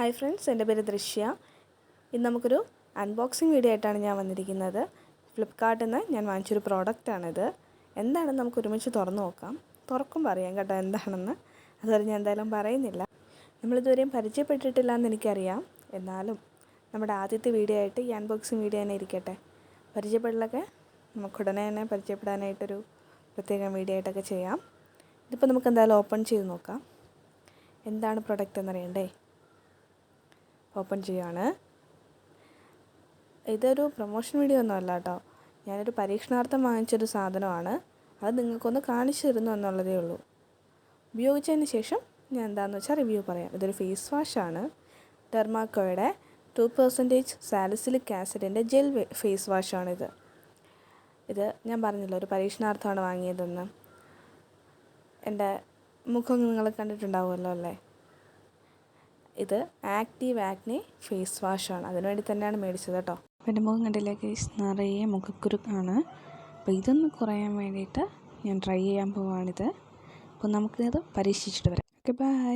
Hi friends എന്റെ പേര് ദൃശ്യ. ഇന്ന് നമുക്കൊരു അൺബോക്സിങ് വീഡിയോ ആയിട്ടാണ് ഞാൻ വന്നിരിക്കുന്നത്. ഫ്ലിപ്പ്കാർട്ടിൽ നിന്ന് ഞാൻ വാങ്ങിച്ചൊരു പ്രോഡക്റ്റാണിത് എന്താണെന്ന് നമുക്ക് ഒരുമിച്ച് തുറന്നു നോക്കാം. തുറക്കും പറയാം കേട്ടോ എന്താണെന്ന്. അതുവരെ ഞാൻ എന്തായാലും പറയുന്നില്ല. നമ്മളിതുവരെയും പരിചയപ്പെട്ടിട്ടില്ല എന്ന് എനിക്കറിയാം. എന്നാലും നമ്മുടെ ആദ്യത്തെ വീഡിയോ ആയിട്ട് ഈ അൺബോക്സിങ് വീഡിയോ തന്നെ ഇരിക്കട്ടെ. പരിചയപ്പെടലൊക്കെ നമുക്ക് ഉടനെ തന്നെ പരിചയപ്പെടാനായിട്ടൊരു പ്രത്യേകം വീഡിയോ ആയിട്ടൊക്കെ ചെയ്യാം. ഇതിപ്പോൾ നമുക്ക് എന്തായാലും ഓപ്പൺ ചെയ്ത് നോക്കാം. എന്താണ് പ്രൊഡക്റ്റ് എന്നറിയണ്ടേ ഓപ്പൺ ചെയ്യുകയാണ് ഇതൊരു പ്രൊമോഷൻ വീഡിയോ ഒന്നും അല്ല കേട്ടോ. ഞാനൊരു പരീക്ഷണാർത്ഥം വാങ്ങിച്ചൊരു സാധനമാണ്. അത് നിങ്ങൾക്കൊന്ന് കാണിച്ചു തരുന്നു എന്നുള്ളതേ ഉള്ളൂ. ഉപയോഗിച്ചതിന് ശേഷം ഞാൻ എന്താണെന്ന് വെച്ചാൽ റിവ്യൂ പറയാം. ഇതൊരു ഫേസ് വാഷാണ് ഡെർമാക്കോയുടെ ടു പെർസെന്റേജ് സാലിസിലിക് ആസിഡിന്റെ ജെൽ ഫേസ് വാഷാണിത് ഇത് ഞാൻ പറഞ്ഞില്ല ഒരു പരീക്ഷണാർത്ഥമാണ് വാങ്ങിയതെന്ന്. എന്റെ മുഖം നിങ്ങൾ കണ്ടിട്ടുണ്ടാവുമല്ലോ അല്ലേ? ഇത് ആക്റ്റീവ് ആക്നി ഫേസ് വാഷാണ്. അതിനുവേണ്ടി തന്നെയാണ് മേടിച്ചത് കേട്ടോ. എന്റെ മുഖം കണ്ടില്ലേ നിറയെ മുഖക്കുരുക്കാണ്. അപ്പോൾ ഇതൊന്ന് കുറയാൻ വേണ്ടിയിട്ട് ഞാൻ ട്രൈ ചെയ്യാൻ പോവാണിത്. അപ്പോൾ നമുക്കിത് പരീക്ഷിച്ചിട്ട് വരാം. Okay bye